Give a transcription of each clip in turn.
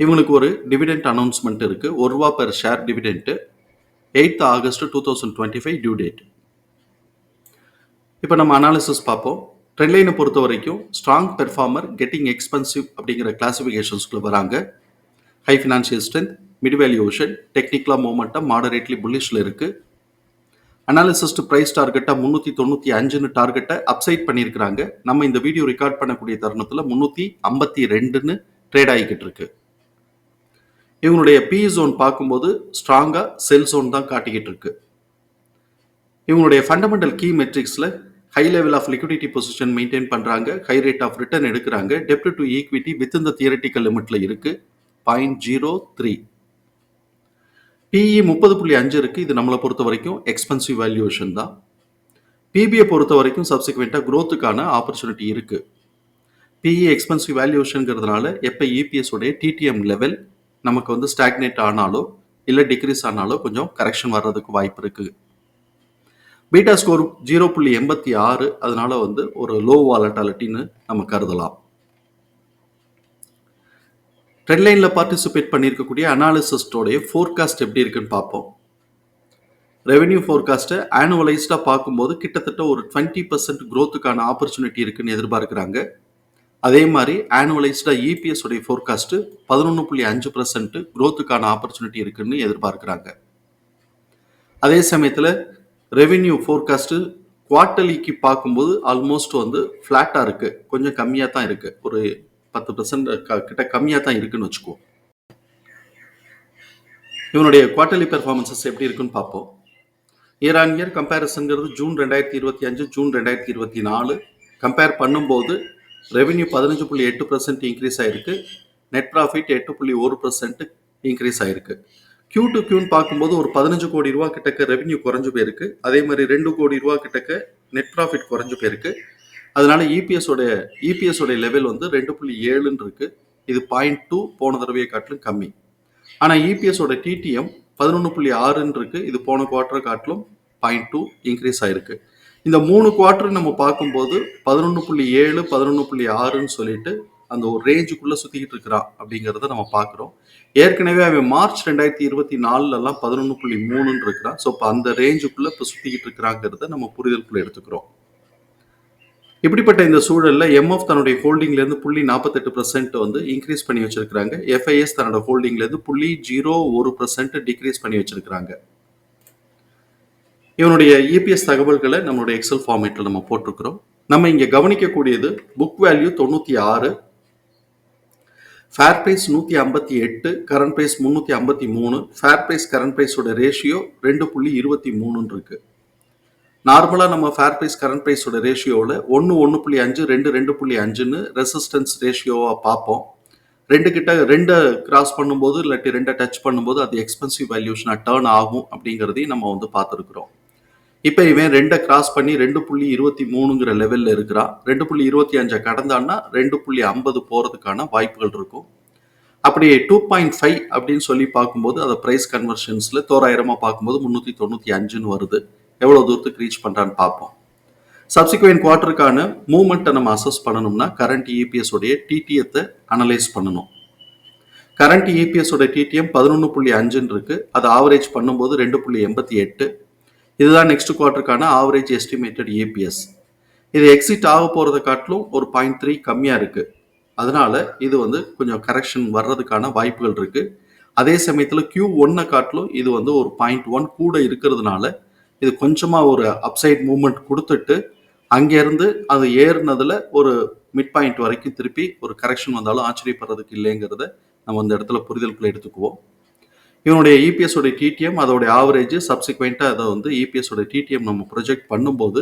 இவங்களுக்கு ஒரு dividend announcement இருக்கு. ஒரு ரூபா per share dividend eight August two thousand twenty five due date இப்போ நம்ம அனாலிசிஸ் பார்ப்போம். ட்ரெண்ட்லைனை பொறுத்த வரைக்கும் ஸ்ட்ராங் பெர்ஃபார்மர் கெட்டிங் எக்ஸ்பென்சிவ் அப்படிங்கிற கிளாசிஃபிகேஷன்ஸ்குள்ளே வராங்க. High financial strength mid valuation டெக்னிக்கலாக மூமெண்ட்டாக மாடரேட்லி புல்லிஷில் இருக்குது அனாலிசிஸ்ட் ப்ரைஸ் டார்கெட்டாக முந்நூற்றி தொண்ணூற்றி அஞ்சுன்னு டார்கெட்டை அப்சைட் பண்ணியிருக்கிறாங்க. நம்ம இந்த வீடியோ ரெக்கார்ட் பண்ணக்கூடிய தருணத்தில் முந்நூற்றி ஐம்பத்தி ரெண்டுன்னு ட்ரேட் ஆகிக்கிட்டு இருக்குது இவங்களுடைய பி ஜோன் பார்க்கும்போது ஸ்ட்ராங்காக செல் ஜோன் தான் காட்டிக்கிட்டு இருக்கு. இவங்களுடைய fundamental key மெட்ரிக்ஸில் high level of liquidity position maintain பண்ணுறாங்க ஹை ரேட் ஆஃப் ரிட்டர்ன் எடுக்கிறாங்க டெப்ட் டு ஈக்விட்டி வித் இந்த தியரட்டிக்கல் லிமிட்டில் இருக்குது பாயிண்ட் ஜீரோ த்ரீ பிஇ முப்பது புள்ளி அஞ்சு இருக்குது இது நம்மளை பொறுத்த வரைக்கும் எக்ஸ்பென்சிவ் வேல்யூவேஷன் தான். பிபிஐ பொறுத்த வரைக்கும் சப்சிக்வெண்ட்டாக க்ரோத்துக்கான ஆப்பர்ச்சுனிட்டி இருக்குது பிஇ எக்ஸ்பென்சிவ் வேல்யூவேஷனுங்கிறதுனால எப்போ இபிஎஸ் உடைய டிடிஎம் லெவல் நமக்கு வந்து ஸ்டாக்னேட் ஆனாலோ இல்லை டிக்ரீஸ் ஆனாலோ கொஞ்சம் கரெக்ஷன் வர்றதுக்கு வாய்ப்பு இருக்குது பீட்டா ஸ்கோர் ஜீரோ புள்ளி எண்பத்தி ஆறு அதனால வந்து ஒரு லோ வாலட்டாலிட்டின்னு நம்ம கருதலாம். ட்ரெண்ட்லைனில் பார்ட்டிசிபேட் பண்ணியிருக்கக்கூடிய அனாலிசிஸ்டோடைய ஃபோர்காஸ்ட் எப்படி இருக்குன்னு பார்ப்போம். ரெவென்யூ ஃபோர்காஸ்ட்டை ஆனுவலைஸ்டாக பார்க்கும்போது கிட்டத்தட்ட ஒரு டுவெண்ட்டி பர்சன்ட் க்ரோத்துக்கான ஆப்பர்ச்சுனிட்டி இருக்குன்னு எதிர்பார்க்குறாங்க. அதே மாதிரி ஆனுவலைஸ்டாக இபிஎஸ் உடைய ஃபோர்காஸ்ட்டு பதினொன்று புள்ளி அஞ்சு பர்சன்ட் க்ரோத்துக்கான ஆப்பர்ச்சுனிட்டி இருக்குன்னு எதிர்பார்க்குறாங்க. அதே சமயத்தில் ரெவென்யூ ஃபோர்காஸ்ட்டு குவார்டர்லிக்கு பார்க்கும்போது ஆல்மோஸ்ட் வந்து ஃப்ளாட்டாக இருக்குது கொஞ்சம் கம்மியாக தான் இருக்குது ஒரு பத்து பர்சன்ட் கிட்ட கம்மியாக தான் இருக்குன்னு வச்சுக்குவோம் இவனுடைய குவார்டர்லி பெர்ஃபார்மன்சஸ் எப்படி இருக்குன்னு பார்ப்போம். இயர் ஆன் இயர் கம்பேரிசன்கிறது ஜூன் ரெண்டாயிரத்தி இருபத்தி அஞ்சு ஜூன் ரெண்டாயிரத்தி இருபத்தி நாலு. கம்பேர் பண்ணும்போது ரெவென்யூ பதினஞ்சு புள்ளி எட்டு பர்சன்ட் இன்க்ரீஸ் ஆயிருக்கு. நெட் ப்ராஃபிட் எட்டு புள்ளி ஒரு பர்சன்ட் இன்க்ரீஸ் ஆயிருக்கு. கியூ டு கியூன்னு பார்க்கும்போது ஒரு பதினஞ்சு கோடி ரூபா கிட்டக்க ரெவென்யூ குறைஞ்சு போயிருக்கு. அதே மாதிரி ரெண்டு கோடி ரூபா கிட்டக்க நெட் ப்ராஃபிட் குறைஞ்சு போயிருக்கு. அதனால இபிஎஸ் உடைய லெவல் வந்து ரெண்டு புள்ளி ஏழுன்னு இருக்கு. இது பாயிண்ட் டூ போன தடவையை காட்டிலும் கம்மி. ஆனால் இபிஎஸோட டிடிஎம் பதினொன்று புள்ளி ஆறுன்னு இருக்கு. இது போன குவார்டர் காட்டிலும் பாயிண்ட் டூ இன்க்ரீஸ் ஆயிருக்கு. இந்த மூணு குவார்டர் நம்ம பார்க்கும்போது பதினொன்று புள்ளி ஏழு பதினொன்று புள்ளி ஆறுன்னு சொல்லிட்டு அந்த ஒரு ரேஞ்சுக்குள்ளே சுற்றிக்கிட்டு இருக்கிறான் அப்படிங்கிறத நம்ம பார்க்குறோம். ஏற்கனவே அவன் மார்ச் ரெண்டாயிரத்தி இருபத்தி நாலுலலாம் பதினொன்று புள்ளி மூணுன்னு இருக்கிறான் ஸோ இப்போ அந்த ரேஞ்சுக்குள்ளே இப்போ சுற்றிக்கிட்டு இருக்கிறாங்கிறத நம்ம புரிதலுக்குள்ளே எடுத்துக்கிறோம். இப்படிப்பட்ட இந்த சூழலில் எம்எஃப் தன்னுடைய ஹோல்டிங்லேருந்து புள்ளி நாற்பத்தெட்டு பர்சன்ட் வந்து இன்க்ரீஸ் பண்ணி வச்சிருக்கிறாங்க. எஃப்ஐஎஸ் தன்னோட ஹோல்டிங்லேருந்து புள்ளி ஜீரோ ஒரு பர்சன்ட் டிக்ரீஸ் பண்ணி வச்சிருக்கிறாங்க. இவனுடைய இபிஎஸ் தகவல்களை நம்மளுடைய எக்ஸல் ஃபார்மேட்டில் நம்ம போட்டிருக்கிறோம். நம்ம இங்கே கவனிக்கக்கூடியது புக் வேல்யூ தொண்ணூற்றி ஆறு ஃபேர் ப்ரைஸ் நூற்றி ஐம்பத்தி எட்டு கரண்ட் ப்ரைஸ் முந்நூற்றி ஐம்பத்தி மூணு ஃபேர் ப்ரைஸ் கரண்ட் ப்ரைஸோட ரேஷியோ ரெண்டு புள்ளி இருபத்தி மூணுன்னு இருக்கு. நார்மலாக நம்ம ஃபேர் ப்ரைஸ் கரண்ட் ப்ரைஸோட ரேஷியோவில் ஒன்று ஒன்று புள்ளி அஞ்சு ரெண்டு ரெண்டு புள்ளி அஞ்சுன்னு ரெசிஸ்டன்ஸ் ரேஷியோவாக பார்ப்போம். ரெண்டு கிட்ட ரெண்டை கிராஸ் பண்ணும்போது இல்லாட்டி ரெண்டை டச் பண்ணும்போது அது எக்ஸ்பென்சிவ் வேல்யூஷனாக டேர்ன் ஆகும் அப்படிங்கிறதையும் நம்ம வந்து பார்த்துருக்குறோம். இப்போ இவன் ரெண்டை கிராஸ் பண்ணி ரெண்டு புள்ளி இருபத்தி மூணுங்கிற லெவலில் இருக்கிறான் ரெண்டு புள்ளி இருபத்தி அஞ்சை கடந்தான்னா ரெண்டு புள்ளி ஐம்பது போகிறதுக்கான வாய்ப்புகள் இருக்கும். அப்படி டூ பாயிண்ட் ஃபைவ் அப்படின்னு சொல்லி பார்க்கும்போது அதை ப்ரைஸ் கன்வர்ஷன்ஸில் தோராயிரமாக பார்க்கும்போது முந்நூற்றி தொண்ணூற்றி அஞ்சுன்னு வருது. எவ்வளோ தூரத்துக்கு ரீச் பண்ணுறான்னு பார்ப்போம். சப்சிக்வெண்ட் குவார்ட்டருக்கான மூவ்மெண்ட்டை நம்ம அசஸ் பண்ணணும்னா கரண்ட் இபிஎஸ் உடைய டிடிஎத்தை அனலைஸ் பண்ணணும். கரண்ட் இபிஎஸ் உடைய டிடிஎம் பதினொன்று புள்ளி அஞ்சுன்னு இருக்குது அது ஆவரேஜ் பண்ணும்போது ரெண்டு புள்ளி எண்பத்தி எட்டு இதுதான் நெக்ஸ்ட் குவார்ட்டருக்கான ஆவரேஜ் எஸ்டிமேட்டட் ஏபிஎஸ் இது எக்ஸிட் ஆக போகிறத காட்டிலும் ஒரு பாயிண்ட் த்ரீ கம்மியாக இருக்குது அதனால இது வந்து கொஞ்சம் கரெக்ஷன் வர்றதுக்கான வாய்ப்புகள் இருக்குது அதே சமயத்தில் கியூ ஒன்னை காட்டிலும் இது வந்து ஒரு பாயிண்ட் ஒன் கூட இருக்கிறதுனால இது கொஞ்சமாக ஒரு அப்சைட் மூமெண்ட் கொடுத்துட்டு அங்கேருந்து அது ஏறினதில் ஒரு மிட் பாயிண்ட் வரைக்கும் திருப்பி ஒரு கரெக்ஷன் வந்தாலும் ஆச்சரியப்படுறதுக்கு இல்லைங்கிறத நம்ம அந்த இடத்துல புரிதலுக்குள்ளே எடுத்துக்குவோம். இவனுடைய இபிஎஸ் உடைய டிடிஎம் அதோடைய ஆவரேஜ் சப்சிக்வெண்ட்டாக அதை வந்து இபிஎஸ் உடைய டிடிஎம் நம்ம ப்ரொஜெக்ட் பண்ணும்போது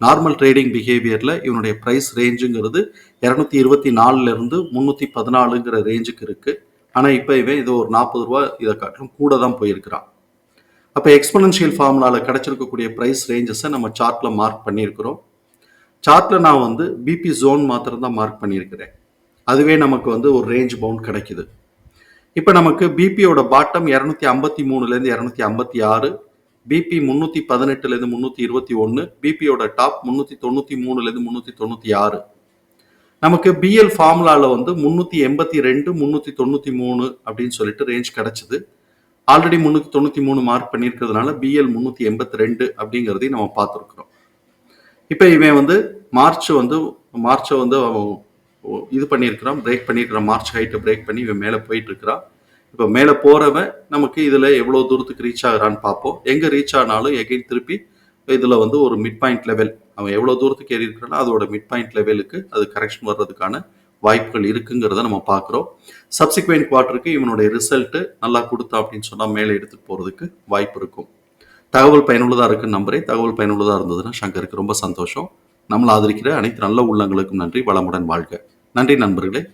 நார்மல் ட்ரேடிங் பிஹேவியரில் இவனுடைய ப்ரைஸ் ரேஞ்சுங்கிறது இரநூத்தி இருபத்தி நாலுலேருந்து முந்நூற்றி பதினாலுங்கிற ரேஞ்சுக்கு இருக்குது ஆனால் இப்போ இவன் இது ஒரு நாற்பது ரூபா இதை காட்டிலும் கூட தான் போயிருக்கிறான். அப்போ எக்ஸ்பனன்ஷியல் ஃபார்முலாவில் கிடச்சிருக்கக்கூடிய ப்ரைஸ் ரேஞ்சஸை நம்ம சார்ட்டில் மார்க் பண்ணியிருக்கிறோம். சார்ட்டில் நான் வந்து பிபி ஜோன் மாத்திரம் தான் மார்க் பண்ணியிருக்கிறேன். அதுவே நமக்கு வந்து ஒரு ரேஞ்ச் பவுண்ட் கிடைக்குது. இப்போ நமக்கு பிபியோட பாட்டம் இரநூத்தி ஐம்பத்தி மூணுலேருந்து இரநூத்தி ஐம்பத்தி ஆறு பிபி முந்நூற்றி பதினெட்டுலேருந்து முந்நூற்றி இருபத்தி ஒன்று பிபியோட டாப் முந்நூற்றி தொண்ணூற்றி மூணுலேருந்து முந்நூற்றி தொண்ணூற்றி ஆறு. நமக்கு பிஎல் ஃபார்முலாவில் வந்து முந்நூற்றி எண்பத்தி ரெண்டு முந்நூற்றி தொண்ணூற்றி மூணு அப்படின்னு சொல்லிட்டு ரேஞ்ச் கிடச்சிது. ஆல்ரெடி முந்நூற்றி தொண்ணூற்றி மூணு மார்க் பண்ணியிருக்கிறதுனால பிஎல் முந்நூற்றி எண்பத்தி ரெண்டு அப்படிங்கிறதையும் நம்ம பார்த்துருக்குறோம். இப்போ இவன் வந்து மார்ச் வந்து மார்ச்சை வந்து இது பண்ணியிருக்கிறான் பிரேக் பண்ணியிருக்கிறான் மார்ச் ஹைட்டை பிரேக் பண்ணி இவன் மேலே போயிட்டு இருக்கிறான் இப்போ மேலே போகிறவன் நமக்கு இதில் எவ்வளோ தூரத்துக்கு ரீச் ஆகிறான்னு பார்ப்போம். எங்கே ரீச் ஆனாலும் எகைன் திருப்பி இதில் வந்து ஒரு மிட் பாயிண்ட் லெவல் அவன் எவ்வளோ தூரத்துக்கு ஏறி இருக்கிறானோ அதோட மிட் பாயிண்ட் லெவலுக்கு அது கரெக்ஷன் வர்றதுக்கான வாய்ப்புகள் இருக்குங்கிறத நம்ம பார்க்குறோம். சப்சிக்வெண்ட் குவார்ட்டருக்கு இவனுடைய ரிசல்ட்டு நல்லா கொடுத்தா அப்படின்னு சொன்னால் மேலே எடுத்துகிட்டு போகிறதுக்கு வாய்ப்பு இருக்கும். தகவல் பயனுள்ளதாக இருக்குன்னு நம்புறேன். தகவல் பயனுள்ளதாக இருந்ததுன்னா சங்கருக்கு ரொம்ப சந்தோஷம். நம்மளை ஆதரிக்கிற அனைத்து நல்ல உள்ளங்களுக்கும் நன்றி. வளமுடன் வாழ்க. நன்றி நண்பர்களே.